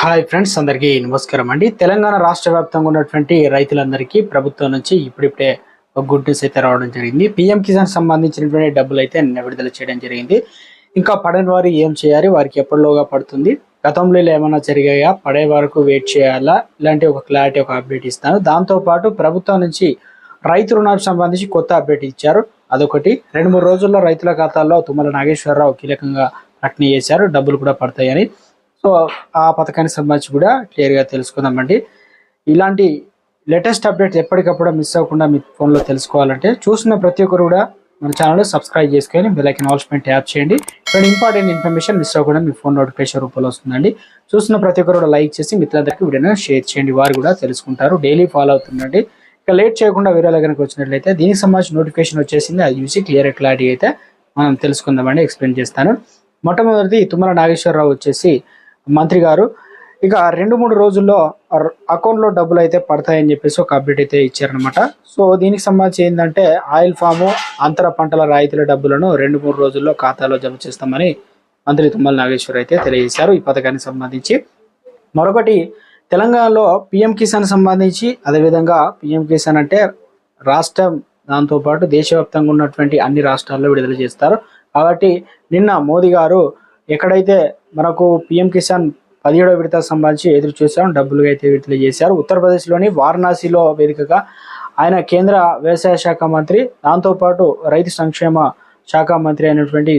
Hi friends అందరికీ నమస్కారం అండి. తెలంగాణ రాష్ట్ర వ్యాప్తంగా ఉన్నటువంటి రైతులందరికీ ప్రభుత్వం నుంచి ఇప్పుడిప్పుడే ఒక గుడ్ న్యూస్ అయితే రావడం జరిగింది. పిఎం కిసాన్ సంబంధించినటువంటి డబ్బులు అయితే విడుదల చేయడం జరిగింది. ఇంకా పడని వారు ఏం చేయాలి? వారికి ఎప్పటిలోగా పడుతుంది? గతంలో ఏమైనా జరిగాయా? పడే వరకు వెయిట్ చేయాలా? ఇలాంటి ఒక క్లారిటీ ఒక అప్డేట్ ఇస్తాను. దాంతోపాటు ప్రభుత్వం నుంచి రైతు రుణాలకు సంబంధించి కొత్త అప్డేట్ ఇచ్చారు. అదొకటి. రెండు మూడు రోజుల్లో రైతుల ఖాతాల్లో తుమ్మల నాగేశ్వరరావు కీలకంగా ప్రకటన చేశారు. డబ్బులు కూడా పడతాయని. సో ఆ పథకానికి సంబంధించి కూడా క్లియర్గా తెలుసుకుందామండి. ఇలాంటి లేటెస్ట్ అప్డేట్స్ ఎప్పటికప్పుడు మిస్ అవ్వకుండా మీ ఫోన్లో తెలుసుకోవాలంటే చూసిన ప్రతి ఒక్కరు కూడా మన ఛానల్ సబ్స్క్రైబ్ చేసుకొని బెల్ ఐకన్ ఆల్స్మెంట్ ట్యాప్ చేయండి. ఇక్కడ ఇంపార్టెంట్ ఇన్ఫర్మేషన్ మిస్ అవ్వకుండా మీ ఫోన్ నోటిఫికేషన్ రూపంలో వస్తుందండి. చూసిన ప్రతి ఒక్కరు కూడా లైక్ చేసి మిత్రులందరికీ వీడియోని షేర్ చేయండి. వారు కూడా తెలుసుకుంటారు. డైలీ ఫాలో అవుతుందండి ఇక లేట్ చేయకుండా వీడియోలో కనుక వచ్చినట్లయితే దీనికి సంబంధించిన నోటిఫికేషన్ వచ్చేసింది. అది చూసి క్లియర్ క్లారిటీ అయితే మనం తెలుసుకుందామండి. ఎక్స్ప్లెయిన్ చేస్తాను. మొట్టమొదటిది తుమ్మల నాగేశ్వరరావు వచ్చేసి మంత్రి గారు. ఇక రెండు మూడు రోజుల్లో అకౌంట్లో డబ్బులు అయితే పడతాయని చెప్పేసి ఒక అప్డేట్ అయితే ఇచ్చారనమాట సో దీనికి సంబంధించి ఏంటంటే ఆయిల్ ఫాము అంతర పంటల రాయితీల డబ్బులను రెండు మూడు రోజుల్లో ఖాతాలో జమ చేస్తామని మంత్రి తుమ్మల నాగేశ్వర్ అయితే తెలియజేశారు. ఈ పథకానికి సంబంధించి మరొకటి తెలంగాణలో పిఎం కిసాన్ సంబంధించి అదేవిధంగా పిఎం కిసాన్ అంటే రాష్ట్రం దాంతోపాటు దేశవ్యాప్తంగా ఉన్నటువంటి అన్ని రాష్ట్రాల్లో విడుదల చేస్తారు. కాబట్టి నిన్న మోదీ గారు ఎక్కడైతే మనకు పిఎం కిసాన్ పదిహేడవ విడత సంబంధించి ఎదురు చూశారు డబ్బులు అయితే విడుదల చేశారు. ఉత్తరప్రదేశ్లోని వారణాసిలో వేదికగా ఆయన కేంద్ర వ్యవసాయ శాఖ మంత్రి దాంతోపాటు రైతు సంక్షేమ శాఖ మంత్రి అయినటువంటి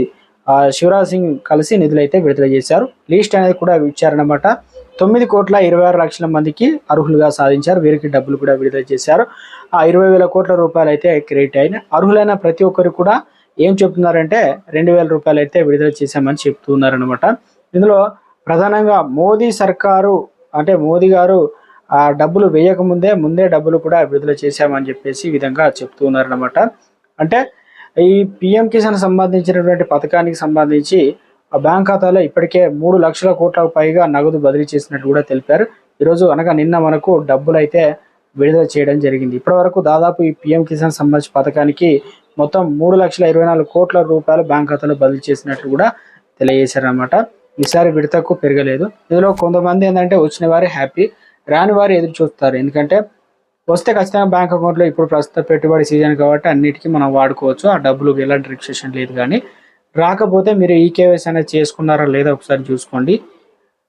శివరాజ్ సింగ్ కలిసి నిధులైతే విడుదల చేశారు. లిస్ట్ అనేది కూడా ఇచ్చారనమాట తొమ్మిది కోట్ల ఇరవై ఆరు లక్షల మందికి అర్హులుగా సాధించారు. వీరికి డబ్బులు కూడా విడుదల చేశారు. ఆ ఇరవై వేల కోట్ల రూపాయలు అయితే క్రెడిట్ అయిన అర్హులైన ప్రతి ఒక్కరు కూడా ఏం చెప్తున్నారంటే రెండు వేల రూపాయలు అయితే విడుదల చేశామని చెప్తున్నారనమాట ఇందులో ప్రధానంగా మోదీ సర్కారు అంటే మోదీ గారు ఆ డబ్బులు వేయకముందే ముందే డబ్బులు కూడా విడుదల చేశామని చెప్పేసి ఈ విధంగా చెప్తున్నారనమాట అంటే ఈ పిఎం కిసాన్ సంబంధించినటువంటి పథకానికి సంబంధించి ఆ బ్యాంక్ ఖాతాలో ఇప్పటికే మూడు లక్షల కోట్లకు పైగా నగదు బదిలీ చేసినట్టు కూడా తెలిపారు. ఈరోజు అనగా నిన్న మనకు డబ్బులు అయితే విడుదల చేయడం జరిగింది. ఇప్పటివరకు దాదాపు ఈ పిఎం కిసాన్ సంబంధించిన పథకానికి మొత్తం మూడు లక్షల ఇరవై నాలుగు కోట్ల రూపాయలు బ్యాంక్ ఖాతాలో బదిలీ చేసినట్లు కూడా తెలియజేశారనమాట ఈసారి విడతకు పెరగలేదు. ఇందులో కొంతమంది ఏంటంటే వచ్చిన వారే హ్యాపీ రాని వారు ఎదురు చూస్తారు. ఎందుకంటే వస్తే ఖచ్చితంగా బ్యాంక్ అకౌంట్లో ఇప్పుడు ప్రస్తుత పెట్టుబడి సీజన్ కాబట్టి అన్నిటికీ మనం వాడుకోవచ్చు. ఆ డబ్బులు ఎలాంటి రిస్ట్రిక్షన్ లేదు కానీ. రాకపోతే మీరు ఈ కేవైసీ అనేది చేసుకున్నారా లేదా ఒకసారి చూసుకోండి.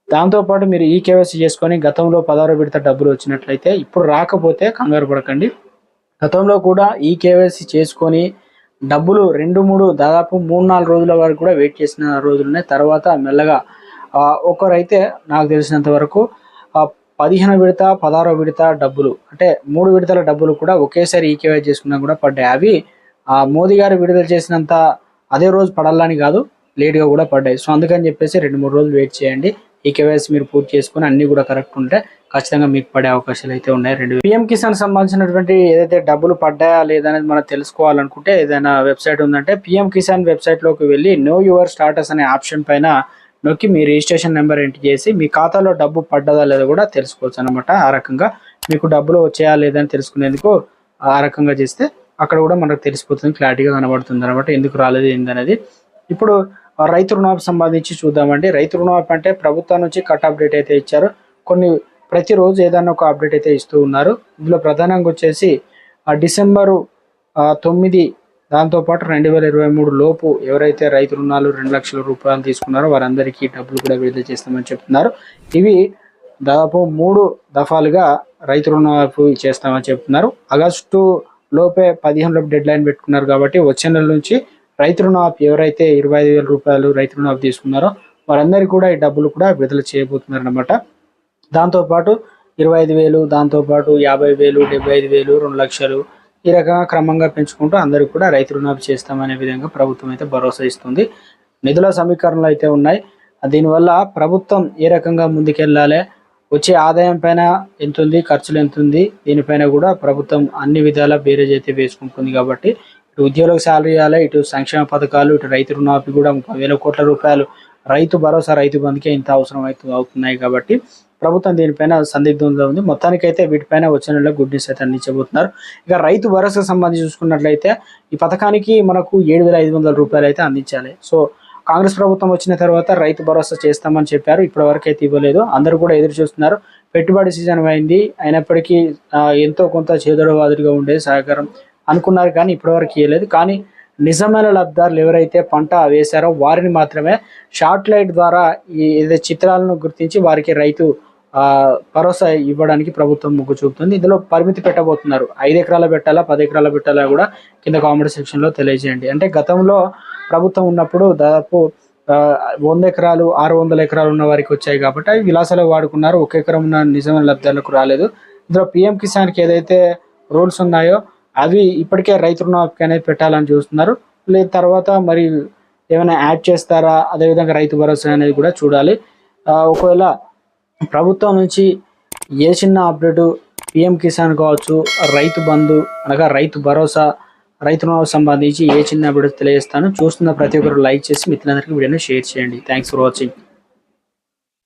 దాంతోపాటు మీరు ఈ కేవైసీ చేసుకొని గతంలో పదహారు విడత డబ్బులు వచ్చినట్లయితే ఇప్పుడు రాకపోతే కంగారు పడకండి. గతంలో కూడా ఈ కేవైసీ చేసుకొని డబ్బులు రెండు మూడు దాదాపు మూడు నాలుగు రోజుల వరకు కూడా వెయిట్ చేసిన రోజులున్నాయి. తర్వాత మెల్లగా ఒకరైతే నాకు తెలిసినంత వరకు పదిహేను విడత పదహారో విడత డబ్బులు అంటే మూడు విడతల డబ్బులు కూడా ఒకేసారి ఈ చేసుకున్నా కూడా పడ్డాయి. అవి ఆ మోదీ గారు విడుదల చేసినంత అదే రోజు పడాలని కాదు లేట్గా కూడా పడ్డాయి. సో అందుకని చెప్పేసి రెండు మూడు రోజులు వెయిట్ చేయండి. ఈ కేవైసీ మీరు పూర్తి చేసుకుని అన్నీ కూడా కరెక్ట్ ఉంటే ఖచ్చితంగా మీకు పడే అవకాశాలు అయితే ఉన్నాయి. రెండు పిఎం కిసాన్ సంబంధించినటువంటి ఏదైతే డబ్బులు పడ్డాయా లేదా అనేది మనం తెలుసుకోవాలనుకుంటే ఏదైనా వెబ్సైట్ ఉందంటే పిఎం కిసాన్ వెబ్సైట్లోకి వెళ్ళి నో యువర్ స్టాటస్ అనే ఆప్షన్ పైన నొక్కి మీ రిజిస్ట్రేషన్ నెంబర్ ఎంటర్ చేసి మీ ఖాతాలో డబ్బు పడ్డదా లేదా కూడా తెలుసుకోవచ్చు అనమాట ఆ రకంగా మీకు డబ్బులు వచ్చాయా లేదా అని తెలుసుకునేందుకు ఆ రకంగా చేస్తే అక్కడ కూడా మనకు తెలిసిపోతుంది క్లారిటీగా కనబడుతుంది అనమాట ఎందుకు రాలేదు ఏందనేది. ఇప్పుడు రైతు రుణాలకు సంబంధించి చూద్దామండి. రైతు రుణాపు అంటే ప్రభుత్వం నుంచి కట్ అప్డేట్ అయితే ఇచ్చారు. కొన్ని ప్రతిరోజు ఏదైనా ఒక అప్డేట్ అయితే ఇస్తూ ఉన్నారు. ఇందులో ప్రధానంగా వచ్చేసి డిసెంబరు తొమ్మిది దాంతోపాటు రెండు వేల ఇరవై మూడు లోపు ఎవరైతే రైతు రుణాలు రెండు లక్షల రూపాయలు తీసుకున్నారో వారందరికీ డబ్బులు కూడా విడుదల చేస్తామని చెప్తున్నారు. ఇవి దాదాపు మూడు దఫాలుగా రైతు రుణమాఫీ చేస్తామని చెప్తున్నారు. ఆగస్టు లోపే పదిహేను లోపు డెడ్ లైన్ పెట్టుకున్నారు కాబట్టి వచ్చే నెల నుంచి రైతు రుణమాఫీ ఎవరైతే ఇరవై ఐదు వేల రూపాయలు రైతు రుణమాఫీ తీసుకున్నారో వారందరికీ కూడా ఈ డబ్బులు కూడా విడుదల చేయబోతున్నారు అనమాట దాంతోపాటు ఇరవై ఐదు వేలు దాంతోపాటు యాభై వేలు డెబ్బై ఐదు వేలు రెండు లక్షలు ఈ రకంగా క్రమంగా పెంచుకుంటూ అందరికీ కూడా రైతు రుణాలు చేస్తామనే విధంగా ప్రభుత్వం అయితే భరోసా ఇస్తుంది. నిధుల సమీకరణలు అయితే ఉన్నాయి. దీనివల్ల ప్రభుత్వం ఏ రకంగా ముందుకెళ్ళాలి? వచ్చే ఆదాయం పైన ఎంత ఉంది ఖర్చులు ఎంత ఉంది దీనిపైన కూడా ప్రభుత్వం అన్ని విధాల బేరేజ్ అయితే వేసుకుంటుంది కాబట్టి ఇటు ఉద్యోగులకు శాలరీ ఇవ్వాలి ఇటు సంక్షేమ పథకాలు ఇటు రైతు రుణాపి కూడా ముప్పై వేల కోట్ల రూపాయలు రైతు భరోసా రైతు బంధుకే ఇంత అవసరం అవుతు అవుతున్నాయి కాబట్టి ప్రభుత్వం దీనిపైన సందిగ్ధంలో ఉంది. మొత్తానికైతే వీటిపైన వచ్చే నెలలో గుడ్ న్యూస్ అయితే అందించబోతున్నారు. ఇక రైతు భరోసా సంబంధించి చూసుకున్నట్లయితే ఈ పథకానికి మనకు ఏడు వేల ఐదు వందల రూపాయలు అయితే అందించాలి. సో కాంగ్రెస్ ప్రభుత్వం వచ్చిన తర్వాత రైతు భరోసా చేస్తామని చెప్పారు. ఇప్పటి వరకు అయితే ఇవ్వలేదు. అందరూ కూడా ఎదురు చూస్తున్నారు. పెట్టుబడి సీజన్ అయింది. అయినప్పటికీ ఎంతో కొంత చేదోడు వాదుడిగా ఉండేది సహకారం అనుకున్నారు కానీ ఇప్పటివరకు ఇవ్వలేదు. కానీ నిజమైన లబ్ధారులు ఎవరైతే పంట వేశారో వారిని మాత్రమే షార్ట్ లైట్ ద్వారా ఈ చిత్రాలను గుర్తించి వారికి రైతు భరోసా ఇవ్వడానికి ప్రభుత్వం మొగ్గు చూపుతుంది. ఇందులో పరిమితి పెట్టబోతున్నారు. ఐదు ఎకరాల పెట్టాలా పది ఎకరాల పెట్టాలా కూడా కింద కామెంట్ సెక్షన్లో తెలియజేయండి. అంటే గతంలో ప్రభుత్వం ఉన్నప్పుడు దాదాపు వంద ఎకరాలు ఆరు వందల ఎకరాలు ఉన్న వారికి వచ్చాయి కాబట్టి అవి విలాసాలు వాడుకున్నారు. ఒక ఎకరం ఉన్న నిజమైన లబ్ధాలకు రాలేదు. ఇందులో పిఎం కిసాన్కి ఏదైతే రూల్స్ ఉన్నాయో అవి ఇప్పటికే రైతు రుణమాఫీ అనేది పెట్టాలని చూస్తున్నారు. లేదు తర్వాత మరి ఏమైనా యాడ్ చేస్తారా? అదేవిధంగా రైతు భరోసా అనేది కూడా చూడాలి. ఒకవేళ ప్రభుత్వం నుంచి ఏ చిన్న అప్డేటు పిఎం కిసాన్ కావచ్చు రైతు బంధు అనగా రైతు భరోసా రైతు రుణాలకు సంబంధించి ఏ చిన్న అప్డేట్ తెలియజేస్తాను. చూస్తున్న ప్రతి ఒక్కరు లైక్ చేసి మిత్రులందరికీ వీడియోని షేర్ చేయండి. Thanks for watching